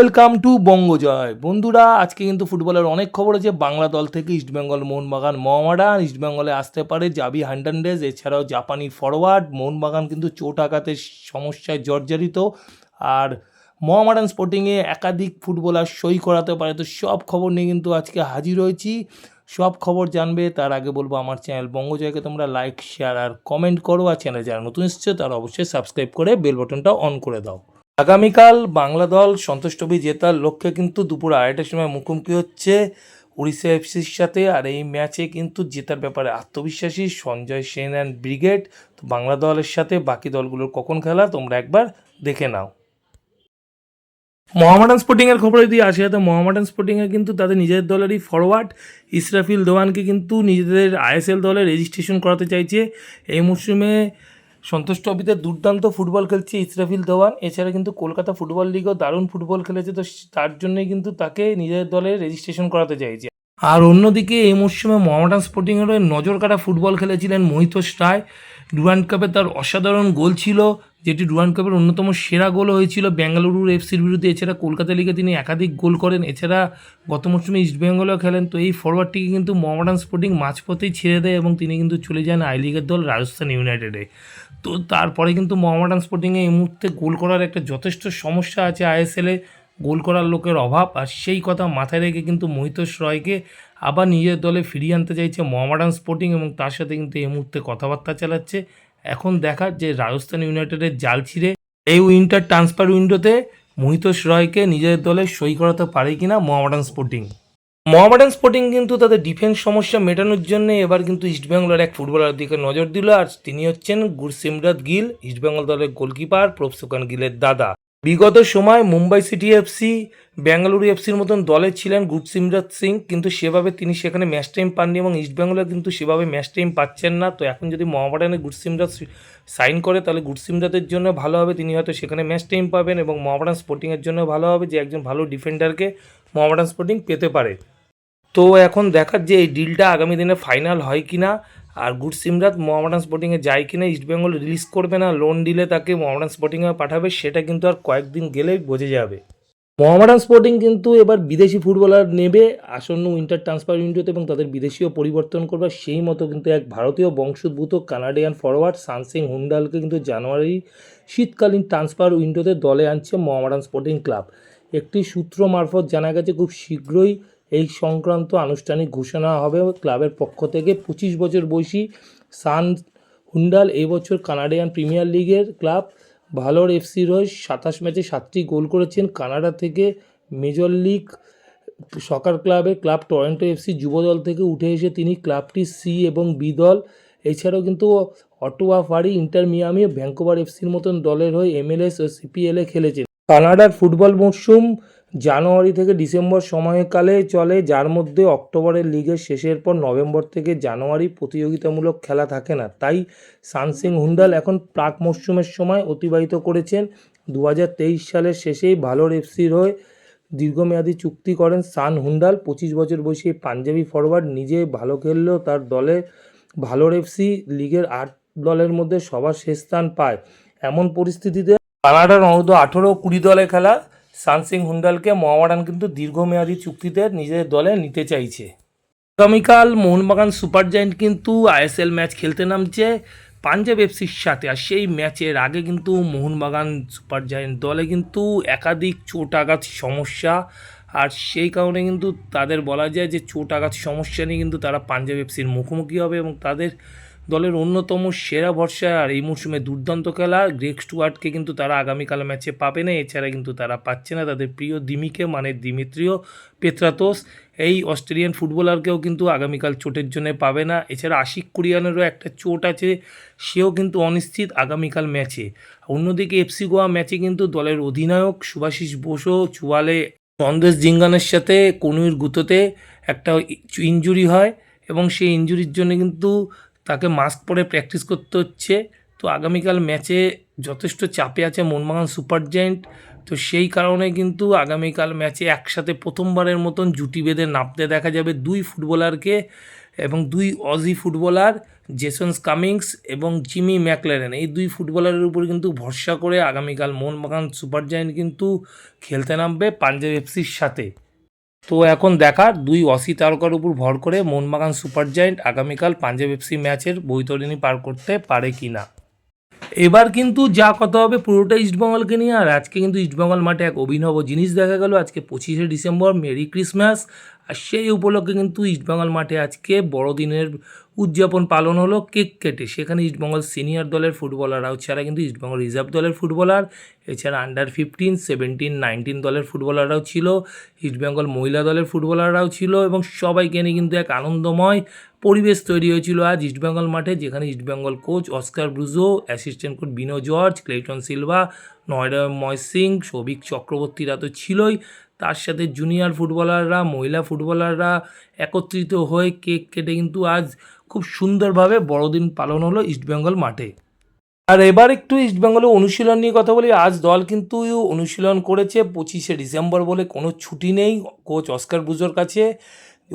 Welcome to বঙ্গজয়। বন্ধুরা, আজকে কিন্তু ফুটবলের অনেক খবর আছে। বাংলা দল থেকে ইস্টবেঙ্গল মোহনবাগান মোহামেডান ইস্টবেঙ্গলে আসতে পারে জাবি হান্ডান্ডেজ এছাড়াও জাপানি ফরওয়ার্ড মোহনবাগান কিন্তু চোট আঘাতের সমস্যায় জর্জরিত। আর মোহামেডান স্পোর্টিংয়ে একাধিক ফুটবলার সই করাতে পারে। তো সব খবর নিয়ে কিন্তু আজকে হাজির হয়েছি। সব খবর জানবে, তার আগে বলব আমার চ্যানেল বঙ্গজয়কে তোমরা লাইক শেয়ার আর কমেন্ট করো। আর চ্যানেল যারা নতুন এসছে, তারা অবশ্যই সাবস্ক্রাইব করে বেল বাটনটা অন করে দাও। আগামীকাল বাংলা দল সন্তোষ ট্রফি জেতার লক্ষ্যে কিন্তু দুপুর আড়াইটার সময় মুখোমুখি হচ্ছে উড়িষ্যা এফসির সাথে। আর এই ম্যাচে কিন্তু জেতার ব্যাপারে আত্মবিশ্বাসী সঞ্জয় সেন অ্যান্ড ব্রিগেড। তো বাংলা দলের সাথে বাকি দলগুলোর কখন খেলা তোমরা একবার দেখে নাও। মোহামেডান স্পোর্টিংয়ের খবর যদি আসে, তো মোহামেডান স্পোর্টিংয়ে কিন্তু তাদের নিজেদের দলেরই ফরওয়ার্ড ইসরাফিল দোয়ানকে কিন্তু নিজেদের আইএসএল দলে রেজিস্ট্রেশন করাতে চাইছে। এই মরশুমে সন্তোষ ট্রফিতে দুর্দান্ত ফুটবল খেলছে ইসরাফিল দেওয়ান। এছাড়া কিন্তু কলকাতা ফুটবল লিগও দারুণ ফুটবল খেলেছে, তো তার জন্যই কিন্তু তাকে নিজের দলে রেজিস্ট্রেশন করাতে চাইছে। আর অন্যদিকে এই মরশুমে মোহামেডান স্পোর্টিংয়ের নজর কাটা ফুটবল খেলেছিলেন মহিতোষ রায়। ডুরান্ড কাপে তার অসাধারণ গোল ছিল যেটি ডুরান্ড কাপের অন্যতম সেরা গোলও হয়েছিল বেঙ্গালুরুর এফসির বিরুদ্ধে। এছাড়া কলকাতা লিগে তিনি একাধিক গোল করেন। এছাড়া গত মরশুমে ইস্টবেঙ্গলেও খেলেন। তো এই ফরওয়ার্ডটিকে কিন্তু মোহামেডান স্পোর্টিং মাঝপথেই ছেড়ে দেয় এবং তিনি কিন্তু চলে যান আই লিগের দল রাজস্থান ইউনাইটেডে। তো তারপরে কিন্তু মোহামেডান স্পোর্টিংয়ে এই মুহূর্তে গোল করার একটা যথেষ্ট সমস্যা আছে আইএসএলে গোল করার লোকের অভাব। আর সেই কথা মাথায় রেখে কিন্তু মহিতোষ রয়কে আবার নিজের দলে ফিরিয়ে আনতে চাইছে মোহামেডান স্পোর্টিং এবং তার সাথে কিন্তু এই মুহূর্তে কথাবার্তা চালাচ্ছে এখন দেখার যে রাজস্থান ইউনাইটেডের জাল ছিঁড়ে এই উইন্টার ট্রান্সফার উইন্ডোতে মহিতোষ রয়কে নিজের দলে সই করাতে পারে কিনা মোহামেডান স্পোর্টিং। মোহামেডান স্পোর্টিং কিন্তু তাদের ডিফেন্স সমস্যা মেটানোর জন্য এবার কিন্তু ইস্টবেঙ্গলের এক ফুটবলার দিকে নজর দিল, আর তিনি হচ্ছেন গুরসিমরাত গিল ইস্টবেঙ্গল দলের গোলকিপার প্রফসুকান গিলের দাদা। বিগত সময় মুম্বাই সিটি এফসি বেঙ্গালুরু এফসির মতন দলে ছিলেন গুরসিমরাত সিং, কিন্তু সেভাবে তিনি সেখানে ম্যাচ টাইম পাননি এবং ইস্টবেঙ্গলে কিন্তু সেভাবে ম্যাচ টাইম পাচ্ছেন না। তো এখন যদি মোহামেডানে গুরসিমরাত সাইন করে, তাহলে গুরসিমরাতের জন্য ভালো হবে। তিনি হয়তো সেখানে ম্যাচ টাইম পাবেন এবং মোহামেডান স্পোর্টিংয়ের জন্য ভালো হবে, যে একজন ভালো ডিফেন্ডারকে মোহামেডান স্পোর্টিং পেতে পারে। তো এখন দেখার যে এই ডিলটা আগামী দিনে ফাইনাল হয় কি না আর গুড সিমরাত মোহামেডান স্পোর্টিংয়ে যায় কি না ইস্টবেঙ্গল রিলিজ করবে না লোন দিলে তাকে মোহামেডান স্পোর্টিংয়ে পাঠাবে, সেটা কিন্তু আর কয়েকদিন গেলেই বোঝে যাবে। মোহামেডান স্পোর্টিং কিন্তু এবার বিদেশি ফুটবলার নেবে, আসন্ন উইন্টার ট্রান্সফার উইন্ডোতে এবং তাদের বিদেশিও পরিবর্তন করবে, সেই মতো কিন্তু এক ভারতীয় বংশোদ্ভূত কানাডিয়ান ফরওয়ার্ড সানসিং হুন্ডালকে কিন্তু জানুয়ারি শীতকালীন ট্রান্সফার উইন্ডোতে দলে আনছে মোহামেডান স্পোর্টিং ক্লাব। একটি সূত্র মারফত জানা গেছে, খুব শীঘ্রই এই সংক্রান্ত আনুষ্ঠানিক ঘোষণা হবে ক্লাবের পক্ষ থেকে। পঁচিশ বছর বয়সী সান হুন্ডাল এই বছর কানাডিয়ান প্রিমিয়ার লিগের ক্লাব। ভালোর এফসির হয়ে সাতাশ ম্যাচে সাতটি গোল করেছেন। কানাডা থেকে মেজর লিগ সকার ক্লাবে ক্লাব টরন্টো এফসি যুবদল থেকে উঠে এসে তিনি ক্লাবটি সি এবং বি দল। এছাড়াও কিন্তু Ottawa Fury, Inter Miami, Vancouver এফসির মতন দলের হয়ে এমএলএস ও সিপিএলে খেলেছেন। কানাডার ফুটবল মরশুম জানুয়ারি থেকে ডিসেম্বর সময়কালে চলে, যার মধ্যে অক্টোবরের লিগের শেষের পর নভেম্বর থেকে জানুয়ারি প্রতিযোগিতামূলক খেলা থাকে না। তাই সানসিং হুন্ডাল এখন প্রাক মরশুমের সময় অতিবাহিত করেছেন। দু হাজার তেইশ সালের শেষেই ভালোর এফসির হয়ে দীর্ঘমেয়াদী চুক্তি করেন সান হুন্ডাল। পঁচিশ বছর বয়সী পাঞ্জাবি ফরওয়ার্ড নিজে ভালো খেললেও তার দলে ভালোর এফসি লিগের আট দলের মধ্যে সবার শেষ স্থান পায়। এমন পরিস্থিতিতে কানাডার অনূর্ধ্ব আঠেরো কুড়ি দলে খেলা সানসিং হুন্ডালকে মোহামেডান কিন্তু দীর্ঘমেয়াদী চুক্তিতে নিজেদের দলে নিতে চাইছে। আগামীকাল মোহনবাগান সুপার জায়েন্ট কিন্তু আইএসএল ম্যাচ খেলতে নামছে পাঞ্জাব এফসির সাথে। আর সেই ম্যাচের আগে কিন্তু মোহনবাগান সুপার জায়েন্ট দলে কিন্তু একাধিক চোট আঘাত সমস্যা। আর সেই কারণে কিন্তু তাদের বলা যায় যে চোট আঘাত সমস্যা নিয়ে কিন্তু তারা পাঞ্জাব এফসির মুখোমুখি হবে এবং তাদের দলের অন্যতম সেরা ভরসা আর এই মরশুমে দুর্দান্ত খেলা। গ্রেক স্টুয়ার্টকে কিন্তু তারা আগামীকাল ম্যাচে পাবে না, এছাড়া কিন্তু তারা পাচ্ছে না। তাদের প্রিয় দিমিকে মানে দিমিত্রিও পেত্রাতোস, এই অস্ট্রেলিয়ান ফুটবলারকেও কিন্তু আগামীকাল চোটের জন্য পাবে না। এছাড়া আশিক কুরিয়ানেরও একটা চোট আছে, সেও কিন্তু অনিশ্চিত আগামীকাল ম্যাচে। অন্যদিকে এফসি গোয়া ম্যাচে কিন্তু দলের অধিনায়ক সুভাশিস বসু চুয়ালে সন্দেশ জিঙ্গানের সাথে কনুইর গুঁতোতে একটা ইঞ্জুরি হয় এবং সেই ইঞ্জুরির জন্য কিন্তু তাকে মাস্ক পরে প্র্যাকটিস করতে হচ্ছে। তো আগামীকাল ম্যাচে যথেষ্ট চাপে আছে মোহনবাগান সুপার জায়েন্ট তো সেই কারণে কিন্তু আগামীকাল ম্যাচে একসাথে প্রথমবারের মতন জুটি বেঁধে নামতে দেখা যাবে দুই ফুটবলারকে এবং দুই অজি ফুটবলার জেসন্স কামিংস এবং জিমি ম্যাকলারেন এই দুই ফুটবলারের উপর কিন্তু ভরসা করে আগামীকাল মোহনবাগান সুপার জায়েন্ট কিন্তু খেলতে নামবে পাঞ্জাব এফসির সাথে। তো এখন দেখার দুই অসি তারকার উপর ভর করে মোহনবাগান সুপার জায়েন্ট আগামীকাল পাঞ্জাব এফসি ম্যাচের বৈতরণী পার করতে পারে কি না এবার কিন্তু যা কথা হবে পুরোটা ইস্টবেঙ্গলকে নিয়ে, আর আজকে কিন্তু ইস্টবেঙ্গল মাঠে এক অভিনব জিনিস দেখা গেল। আজকে পঁচিশে ডিসেম্বর, মেরি ক্রিসমাস আর সেই উপলক্ষে কিন্তু ইস্টবেঙ্গল মাঠে আজকে বড়দিনের উদযাপন পালন হলো কেক কেটে। সেখানে ইস্টবেঙ্গল সিনিয়র দলের ফুটবলাররাও ছাড়া কিন্তু ইস্টবেঙ্গল রিজার্ভ দলের ফুটবলার এছাড়া আন্ডার ফিফটিন সেভেন্টিন নাইনটিন দলের ফুটবলাররাও ছিল ইস্টবেঙ্গল মহিলা দলের ফুটবলাররাও ছিল এবং সবাইকে নিয়ে কিন্তু এক আনন্দময় পরিবেশ তৈরি হয়েছিল আজ ইস্টবেঙ্গল মাঠে, যেখানে East Bengal coach Oscar Bruzo assistant coach Bino George Clayton Silva Noida ময় সিং সৌভিক চক্রবর্তীরা তো ছিলই। তার সাথে জুনিয়র ফুটবলাররা মহিলা ফুটবলাররা একত্রিত হয়ে কেক কেটে কিন্তু আজ খুব সুন্দরভাবে বড়দিন পালন হলো ইস্টবেঙ্গল মাঠে। আর এবার একটু ইস্টবেঙ্গলে অনুশীলন নিয়ে কথা বলি। আজ দল কিন্তু অনুশীলন করেছে পঁচিশে ডিসেম্বর বলে কোনো ছুটি নেই কোচ অস্কার বুজোর কাছে।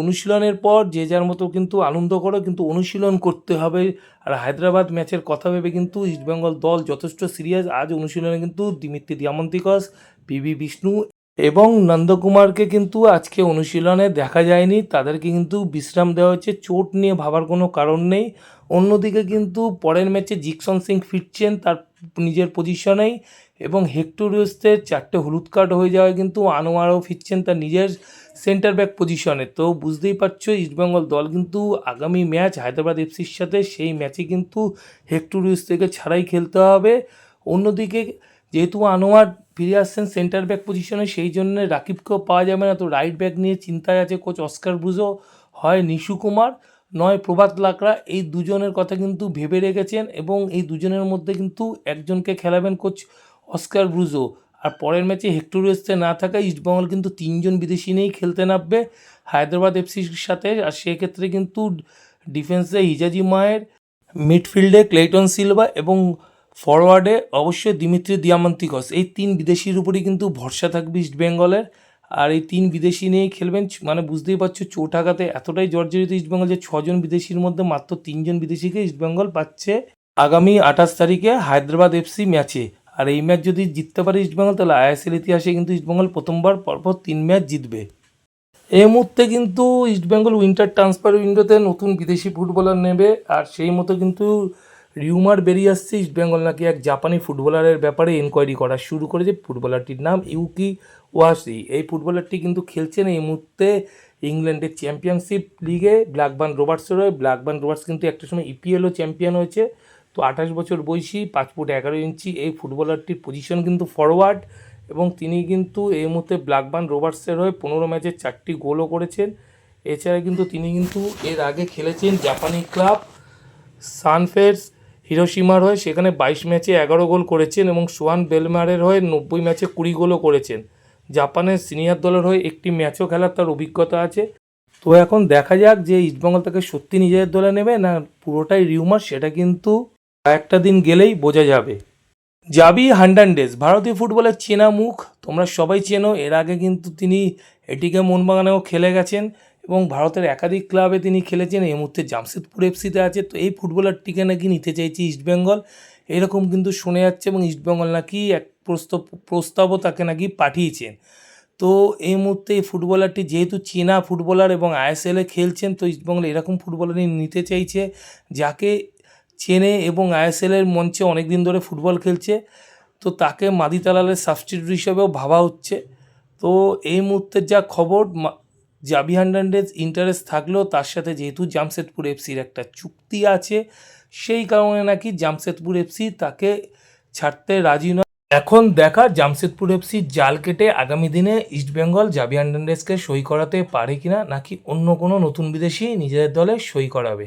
অনুশীলনের পর যে যার মতো কিন্তু আনন্দ করো, কিন্তু অনুশীলন করতে হবে। আর হায়দ্রাবাদ ম্যাচের কথা ভেবে কিন্তু ইস্টবেঙ্গল দল যথেষ্ট সিরিয়াস আজ অনুশীলনে কিন্তু দিমিত্রি দিয়ামন্তিকস পিভি বিষ্ণু এবং নন্দকুমারকে কিন্তু আজকে অনুশীলনে দেখা যায়নি। তাদেরকে কিন্তু বিশ্রাম দেওয়া হচ্ছে চোট নিয়ে ভাবার কোনো কারণ নেই। অন্যদিকে কিন্তু পরের ম্যাচে জিকসন সিং ফিরছেন তার নিজের পজিশনেই এবং হেক্টোরিয়াসদের চারটে হলুদ কার্ড হয়ে যাওয়ায় কিন্তু আনোয়ারও ফিরছেন তার নিজের সেন্টার ব্যাক পজিশনে তো বুঝতেই পারছ ইস্টবেঙ্গল দল কিন্তু আগামী ম্যাচ হায়দ্রাবাদ এফসির সাথে সেই ম্যাচে কিন্তু হেক্টোরিয়াস থেকে ছাড়াই খেলতে হবে। অন্যদিকে যেহেতু আনোয়ার ফিরে আসছেন সেন্টার ব্যাক পজিশনে সেই জন্য রাকিবকেও পাওয়া যাবে না। তো রাইট ব্যাক নিয়ে চিন্তায় আছে কোচ অস্কার ব্রুজো হয় নিশু কুমার, নয় প্রভাত লাকড়া, এই দুজনের কথা কিন্তু ভেবে রেখেছেন এবং এই দুজনের মধ্যে কিন্তু একজনকে খেলাবেন কোচ অস্কার ব্রুজো আর পরের ম্যাচে হেক্টোরিয়াসতে না থাকা ইস্টবেঙ্গল কিন্তু তিনজন বিদেশি নিয়েই খেলতে নামবে হায়দ্রাবাদ এফসির সাথে। আর সেক্ষেত্রে কিন্তু ডিফেন্সে হিজাজি মায়ের মিডফিল্ডে ক্লেটন সিলভা এবং ফরওয়ার্ডে অবশ্যই দিমিত্রি দিয়ামান্তিকস। এই তিন বিদেশির উপরই কিন্তু ভরসা থাকবে ইস্টবেঙ্গলের আর এই তিন বিদেশি নিয়েই খেলবেন মানে বুঝতেই পারছ চোট আঘাতে এতটাই জর্জরিত ইস্টবেঙ্গল যে ছজন বিদেশির মধ্যে মাত্র তিনজন বিদেশিকে ইস্টবেঙ্গল পাচ্ছে আগামী আঠাশ তারিখে হায়দ্রাবাদ এফসি ম্যাচে। আর এই ম্যাচ যদি জিততে পারে ইস্টবেঙ্গল তাহলে আইএসএল ইতিহাসে কিন্তু ইস্টবেঙ্গল প্রথমবার পরপর তিন ম্যাচ জিতবে। এই মুহূর্তে কিন্তু ইস্টবেঙ্গল উইন্টার ট্রান্সফার উইন্ডোতে নতুন বিদেশি ফুটবলার নেবে, আর সেই মতো কিন্তু রিউমার বেরিয়ে আসছে ইস্টবেঙ্গল নাকি এক জাপানি ফুটবলারের ব্যাপারে এনকোয়ারি করা শুরু করেছে ফুটবলারটির নাম ইউকি ওয়াসি। এই ফুটবলারটি কিন্তু খেলছেন এই মুহূর্তে ইংল্যান্ডের চ্যাম্পিয়নশিপ লিগে ব্ল্যাকবার্ন রোবার্টসের হয়ে ব্ল্যাকবার্ন রোবার্টস কিন্তু একটা সময় ইপিএলও চ্যাম্পিয়ন হয়েছে, তো আঠাশ বছর বয়সী, পাঁচ ফুট এগারো ইঞ্চি এই ফুটবলারটির পজিশন কিন্তু ফরওয়ার্ড এবং তিনি কিন্তু এই মুহূর্তে ব্ল্যাকবার্ন রোবার্টসের হয়ে পনেরো ম্যাচে চারটি গোলও করেছেন। এছাড়া কিন্তু তিনি কিন্তু এর আগে খেলেছেন জাপানি ক্লাব সানফেটস হিরোসীমার হয়ে সেখানে বাইশ ম্যাচে এগারো গোল করেছেন এবং সোয়ান বেলমারের হয়ে নব্বই ম্যাচে কুড়ি গোলও করেছেন। জাপানের সিনিয়র দলের হয়ে একটি ম্যাচও খেলার তার অভিজ্ঞতা আছে। তো এখন দেখা যাক যে ইস্টবেঙ্গল তাকে সত্যি নিজেদের দলে নেবে না পুরোটাই রিউমার সেটা কিন্তু একটা দিন গেলেই বোঝা যাবে। জাবি হান্ডান্ডেস ভারতীয় ফুটবলের চেনা মুখ, তোমরা সবাই চেনো, এর আগে কিন্তু তিনি এটিকে মোহনবাগানেও খেলে গেছেন। এবং ভারতের একাধিক ক্লাবে তিনি খেলেছেন। এই মুহূর্তে জামশেদপুর এফসিতে আছে। তো এই ফুটবলারটিকে নাকি নিতে চাইছে ইস্টবেঙ্গল এরকম কিন্তু শুনে যাচ্ছে এবং ইস্টবেঙ্গল নাকি এক প্রস্তাব প্রস্তাবও তাকে নাকি পাঠিয়েছেন। তো এই মুহূর্তে এই ফুটবলারটি যেহেতু চীনা ফুটবলার এবং আইএসএলে খেলছেন, তো ইস্টবেঙ্গল এরকম ফুটবলারই নিতে চাইছে, যাকে চেনে এবং আইএসএলের মঞ্চে অনেক দিন ধরে ফুটবল খেলছে, তো তাকে মাদি তালালের সাবস্টিটিউট হিসেবেও ভাবা হচ্ছে। তো এই মুহূর্তের যা খবর জাবি হান্ড্রেন্ডেজ ইন্টারেস্ট থাকলেও তার সাথে যেহেতু জামশেদপুর এফসির একটা চুক্তি আছে, সেই কারণে নাকি জামশেদপুর এফসি তাকে ছাড়তে রাজি নয়। এখন দেখা জামশেদপুর এফসি জাল কেটে আগামী দিনে ইস্টবেঙ্গল জাবি হান্ড্রেন্ডেজকে সই করাতে পারে কিনা, নাকি অন্য কোনো নতুন বিদেশি নিজেদের দলে সই করাবে?